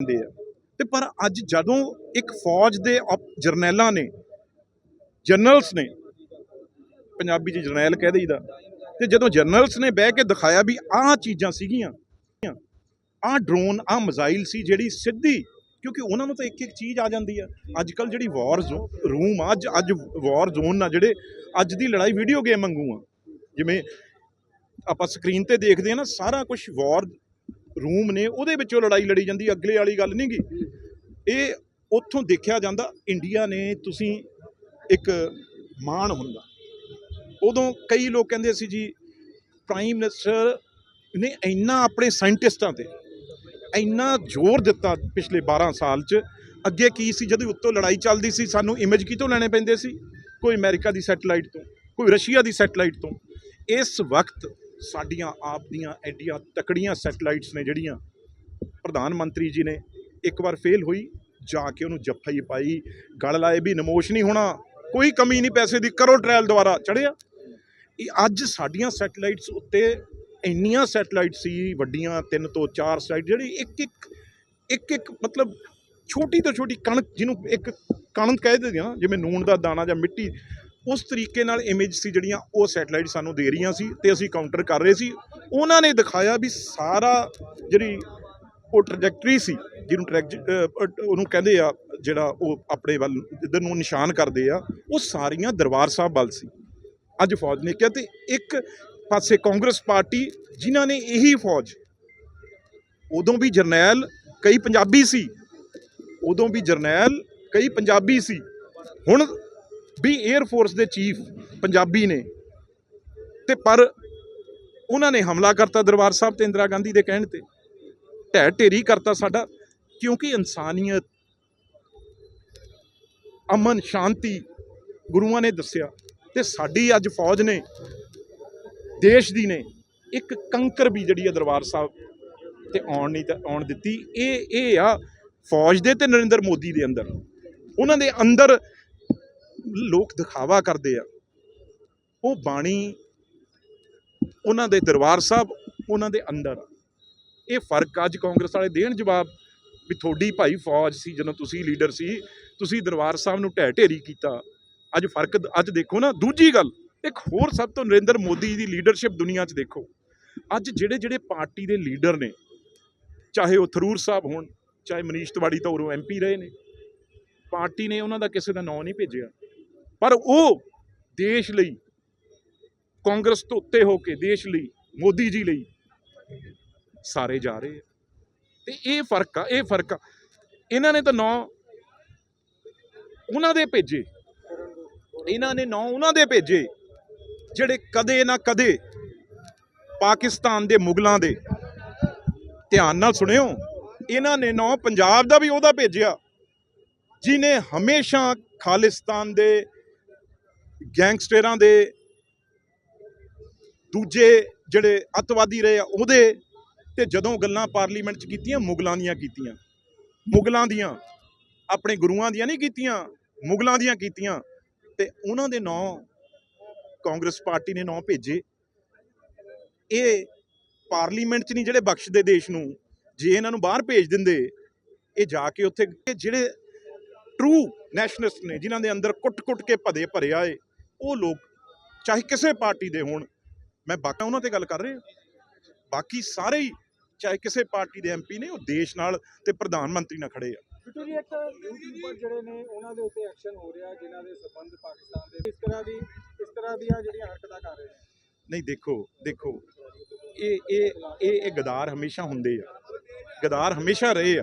ਦਿੰਦੇ ਆ। ਤੇ ਪਰ ਅੱਜ ਜਦੋਂ ਇੱਕ ਫੌਜ ਦੇ ਜਰਨੈਲਾਂ ਨੇ ਜਰਨਲਸ ਨੇ, ਪੰਜਾਬੀ ਚ ਜਰਨੈਲ ਕਹਿ ਦਈਦਾ, ਤੇ ਜਦੋਂ ਜਰਨਲਸ ਨੇ ਬਹਿ ਕੇ ਦਿਖਾਇਆ ਵੀ ਆਹ ਚੀਜ਼ਾਂ ਸੀਗੀਆਂ, ਆਹ ਡਰੋਨ, ਆਹ ਮਜ਼ਾਈਲ ਸੀ ਜਿਹੜੀ ਸਿੱਧੀ, ਕਿਉਂਕਿ ਉਹਨਾਂ ਨੂੰ ਤਾਂ ਇੱਕ ਇੱਕ ਚੀਜ਼ ਆ ਜਾਂਦੀ ਆ। ਅੱਜ ਕੱਲ ਜਿਹੜੀ ਵਾਰ ਰੂਮ ਆ, ਅੱਜ ਅੱਜ ਵਾਰ ਜ਼ੋਨ ਆ ਜਿਹੜੇ ਅੱਜ ਦੀ ਲੜਾਈ ਵੀਡੀਓ ਗੇਮ ਵਾਂਗੂ ਆ। ਜਿਵੇਂ ਆਪਾਂ ਸਕਰੀਨ ਤੇ ਦੇਖਦੇ ਆ ਨਾ, ਸਾਰਾ ਕੁਝ ਵਾਰ ਰੂਮ ਨੇ, ਉਹਦੇ ਵਿੱਚੋਂ ਲੜਾਈ ਲੜੀ ਜਾਂਦੀ, ਅਗਲੇ ਵਾਲੀ ਗੱਲ ਨਹੀਂ ਗੀ। ਇਹ ਉੱਥੋਂ ਦੇਖਿਆ ਜਾਂਦਾ, ਇੰਡੀਆ ਨੇ ਤੁਸੀਂ ਇੱਕ ਮਾਣ ਹੁੰਦਾ। ਉਦੋਂ ਕਈ ਲੋਕ ਕਹਿੰਦੇ ਸੀ ਜੀ ਪ੍ਰਾਈਮ ਮਿਨਿਸਟਰ ਨੇ ਇੰਨਾ ਆਪਣੇ ਸਾਇੰਟਿਸਟਾਂ ਤੇ ਇੰਨਾ ਜ਼ੋਰ ਦਿੱਤਾ ਪਿਛਲੇ 12 ਸਾਲ 'ਚ, ਅੱਗੇ ਕੀ ਸੀ, ਜਦੋਂ ਉੱਤੋਂ ਲੜਾਈ ਚੱਲਦੀ ਸੀ, ਸਾਨੂੰ ਇਮੇਜ ਕਿਤੋਂ ਲੈਣੇ ਪੈਂਦੇ ਸੀ? ਕੋਈ ਅਮਰੀਕਾ ਦੀ ਸੈਟੇਲਾਈਟ ਤੋਂ, ਕੋਈ ਰਸ਼ੀਆ ਦੀ ਸੈਟੇਲਾਈਟ ਤੋਂ। ਇਸ ਵਕਤ ਸਾਡੀਆਂ ਆਪ ਦੀਆਂ ਐਡੀਆਂ ਤਕੜੀਆਂ ਸੈਟਲਾਈਟਸ ਨੇ ਜਿਹੜੀਆਂ ਪ੍ਰਧਾਨ ਮੰਤਰੀ ਜੀ ਨੇ ਇੱਕ ਵਾਰ ਫੇਲ ਹੋਈ, ਜਾ ਕੇ ਉਹਨੂੰ ਜੱਫਾ ਹੀ ਪਾਈ, ਗਲ ਲਾਏ ਵੀ ਨਮੋਸ਼ ਨਹੀਂ ਹੋਣਾ, ਕੋਈ ਕਮੀ ਨਹੀਂ ਪੈਸੇ ਦੀ, ਕਰੋ ਟ੍ਰਾਇਲ ਦੁਆਰਾ ਚੜਿਆ ਇਹ ਅੱਜ ਸਾਡੀਆਂ ਸੈਟਲਾਈਟਸ ਉੱਤੇ ਇੰਨੀਆਂ ਸੈਟੇਲਾਈਟ ਸੀ, ਵੱਡੀਆਂ, ਤਿੰਨ ਤੋਂ ਚਾਰ ਸੈਟ ਜਿਹੜੀ ਇੱਕ ਇੱਕ ਇੱਕ ਇੱਕ ਮਤਲਬ ਛੋਟੀ ਤੋਂ ਛੋਟੀ ਕਣਕ ਜਿਹਨੂੰ ਇੱਕ ਕਣਕ ਕਹਿ ਦਿੰਦੇ ਆ ਜਿਵੇਂ ਨੂਣ ਦਾ ਦਾਣਾ ਜਾਂ ਮਿੱਟੀ ਉਸ ਤਰੀਕੇ ਨਾਲ ਇਮੇਜ ਸੀ ਜਿਹੜੀਆਂ ਉਹ ਸੈਟੇਲਾਈਟ ਸਾਨੂੰ ਦੇ ਰਹੀਆਂ ਸੀ ਤੇ ਅਸੀਂ ਕਾਊਂਟਰ ਕਰ ਰਹੇ ਸੀ। ਉਹਨਾਂ ਨੇ ਦਿਖਾਇਆ ਵੀ ਸਾਰਾ ਜਿਹੜੀ ਉਹ ਟ੍ਰੈਜੈਕਟਰੀ ਸੀ, ਜਿਹਨੂੰ ਟਰੈਕ ਉਹਨੂੰ ਕਹਿੰਦੇ ਆ, ਜਿਹੜਾ ਉਹ ਆਪਣੇ ਵੱਲ ਜਿੱਧਰ ਨੂੰ ਨਿਸ਼ਾਨ ਕਰਦੇ ਆ, ਉਹ ਸਾਰੀਆਂ ਦਰਬਾਰ ਸਾਹਿਬ ਵੱਲ ਸੀ। ਅੱਜ ਫੌਜ ਨੇ ਕਿਹਾ ਤੇ ਇੱਕ ਪਾਸੇ ਕਾਂਗਰਸ ਪਾਰਟੀ, ਜਿਨ੍ਹਾਂ ਨੇ ਇਹੀ ਫੌਜ, ਉਦੋਂ ਵੀ ਜਰਨੈਲ, ਕਈ ਪੰਜਾਬੀ ਸੀ, ਉਦੋਂ ਵੀ ਜਰਨੈਲ, ਕਈ ਪੰਜਾਬੀ ਸੀ। ਹੁਣ ਵੀ 에ਅਰ ਫੋਰਸ ਦੇ ਚੀਫ ਪੰਜਾਬੀ ਨੇ ਤੇ ਪਰ ਉਹਨਾਂ ਨੇ ਹਮਲਾ ਕਰਤਾ ਦਰਬਾਰ ਸਾਹਿਬ ਤੇ ਇੰਦਰਾ ਗਾਂਧੀ ਦੇ ਕਹਿਣ ਤੇ। ਢਹਿ ਢੇਰੀ ਕਰਤਾ ਸਾਡਾ, ਕਿਉਂਕਿ ਇਨਸਾਨੀਅਤ, ਅਮਨ, ਸ਼ਾਂਤੀ ਗੁਰੂਆਂ ਨੇ ਦੱਸਿਆ ਤੇ ਸਾਡੀ ਅੱਜ ਫੌਜ ਨੇ, ਦੇਸ਼ ਦੀ ਨੇ, ਇੱਕ ਕੰਕਰ ਵੀ ਜਿਹੜੀ ਆ ਦਰਬਾਰ ਸਾਹਿਬ ਤੇ ਆਉਣ ਨਹੀਂ ਤਾਂ ਆਉਣ ਦਿੱਤੀ। ਇਹ ਇਹ ਆ ਫੌਜ ਦੇ ਤੇ ਨਰਿੰਦਰ ਮੋਦੀ ਦੇ ਅੰਦਰ। ਉਹਨਾਂ ਦੇ ਅੰਦਰ ਲੋਕ ਦਿਖਾਵਾ ਕਰਦੇ ਆ। ਉਹ ਬਾਣੀ ਉਹਨਾਂ ਦੇ ਦਰਬਾਰ ਸਾਹਿਬ, ਉਹਨਾਂ ਦੇ ਅੰਦਰ ਇਹ ਫ਼ਰਕ ਅੱਜ ਕਾਂਗਰਸ ਵਾਲੇ ਦੇਣ ਜਵਾਬ ਵੀ ਤੁਹਾਡੀ ਭਾਈ ਫੌਜ ਸੀ, ਜਦੋਂ ਤੁਸੀਂ ਲੀਡਰ ਸੀ, ਤੁਸੀਂ ਦਰਬਾਰ ਸਾਹਿਬ ਨੂੰ ਢਹਿ ਢੇਰੀ ਕੀਤਾ। ਅੱਜ ਫ਼ਰਕ ਅੱਜ ਦੇਖੋ ਨਾ, ਦੂਜੀ ਗੱਲ, ਇੱਕ ਹੋਰ ਸਭ ਤੋਂ ਨਰਿੰਦਰ ਮੋਦੀ ਦੀ ਲੀਡਰਸ਼ਿਪ ਦੁਨੀਆ 'ਚ ਦੇਖੋ। ਅੱਜ ਜਿਹੜੇ ਜਿਹੜੇ ਪਾਰਟੀ ਦੇ ਲੀਡਰ ਨੇ, ਚਾਹੇ ਉਹ ਥਰੂਰ ਸਾਹਿਬ ਹੋਣ, ਚਾਹੇ ਮਨੀਸ਼ ਤਿਵਾੜੀ ਤਾਂ ਉਰੋਂ ਐਮਪੀ ਰਹੇ ਨੇ। ਪਾਰਟੀ ਨੇ ਉਹਨਾਂ ਦਾ ਕਿਸੇ ਦਾ ਨਾਂ ਨਹੀਂ ਭੇਜਿਆ। ਪਰ ਉਹ ਦੇਸ਼ ਲਈ, ਕਾਂਗਰਸ ਤੋਂ ਉੱਤੇ ਹੋ ਕੇ ਦੇਸ਼ ਲਈ, ਮੋਦੀ ਜੀ ਲਈ ਸਾਰੇ ਜਾ ਰਹੇ ਆ। ਤੇ ਇਹ ਫ਼ਰਕ ਆ, ਇਹ ਫ਼ਰਕ ਆ। ਇਹਨਾਂ ਨੇ ਤਾਂ ਨੌ ਉਹਨਾਂ ਦੇ ਭੇਜੇ। ਇਹਨਾਂ ਨੇ ਨੌ ਉਹਨਾਂ ਦੇ ਭੇਜੇ, ਜਿਹੜੇ ਕਦੇ ਨਾ ਕਦੇ ਪਾਕਿਸਤਾਨ ਦੇ ਮੁਗਲਾਂ ਦੇ। ਧਿਆਨ ਨਾਲ ਸੁਣਿਓ, ਇਹਨਾਂ ਨੇ ਨੌ ਪੰਜਾਬ ਦਾ ਵੀ ਉਹਦਾ ਭੇਜਿਆ ਜਿਨੇ ਹਮੇਸ਼ਾ ਖਾਲਿਸਤਾਨ ਦੇ ਗੈਂਗਸਟਰਾਂ ਦੇ ਦੂਜੇ ਜਿਹੜੇ ਅੱਤਵਾਦੀ ਰਹੇ ਆ, ਉਹਦੇ ਤੇ ਜਦੋਂ ਗੱਲਾਂ ਪਾਰਲੀਮੈਂਟ 'ਚ ਕੀਤੀਆਂ, ਮੁਗਲਾਂ ਦੀਆਂ ਕੀਤੀਆਂ। ਮੁਗਲਾਂ ਦੀਆਂ, ਆਪਣੇ ਗੁਰੂਆਂ ਦੀਆਂ ਨਹੀਂ ਕੀਤੀਆਂ, ਮੁਗਲਾਂ ਦੀਆਂ ਕੀਤੀਆਂ। ਤੇ ਉਹਨਾਂ ਦੇ ਨਾਂ ਕਾਂਗਰਸ ਪਾਰਟੀ ਨੇ ਨਾਂ ਭੇਜੇ। ਇਹ ਪਾਰਲੀਮੈਂਟ 'ਚ ਨਹੀਂ, ਜਿਹੜੇ ਬਖਸ਼ਦੇ ਦੇਸ਼ ਨੂੰ, ਜੇ ਇਹਨਾਂ ਨੂੰ ਬਾਹਰ ਭੇਜ ਦਿੰਦੇ, ਇਹ ਜਾ ਕੇ ਉੱਥੇ ਜਿਹੜੇ ਟਰੂ ਨੈਸ਼ਨਲਿਸਟ ਨੇ, ਜਿਨ੍ਹਾਂ ਦੇ ਅੰਦਰ ਕੁੱਟ-ਕੁੱਟ ਕੇ ਭਦੇ ਭਰਿਆ ਏ ਉਹ ਲੋਕ ਚਾਹੇ ਕਿਸੇ ਪਾਰਟੀ ਦੇ ਹੋਣ ਮੈਂ ਬਾਕੀ ਉਹਨਾਂ ਤੇ ਗੱਲ ਕਰ ਰਿਹਾ। ਬਾਕੀ ਸਾਰੇ ਹੀ ਚਾਹੇ ਕਿਸੇ ਪਾਰਟੀ ਦੇ ਐਮਪੀ ਨੇ ਉਹ ਦੇਸ਼ ਨਾਲ ਤੇ ਪ੍ਰਧਾਨ ਮੰਤਰੀ ਨਾਲ ਖੜੇ ਆ। ਬਿੱਟੂ ਜੀ ਇੱਕ ਯੂਟਿਊਬਰ ਜਿਹੜੇ ਨੇ ਉਹਨਾਂ ਦੇ ਉੱਤੇ ਐਕਸ਼ਨ ਹੋ ਰਿਹਾ ਜਿਨ੍ਹਾਂ ਦੇ ਸਬੰਧ ਪਾਕਿਸਤਾਨ ਦੇ ਇਸ ਤਰ੍ਹਾਂ ਦੀ ਇਸ ਤਰ੍ਹਾਂ ਦੀਆਂ ਜਿਹੜੀਆਂ ਹਰਕਤਾਂ ਕਰ ਰਹੇ ਨੇ। ਨਹੀਂ ਦੇਖੋ ਦੇਖੋ ਇਹ ਇਹ ਇਹ ਇਹ ਗਦਾਰ ਹਮੇਸ਼ਾ ਹੁੰਦੇ ਆ। ਗਦਾਰ ਹਮੇਸ਼ਾ ਰਹੇ ਆ।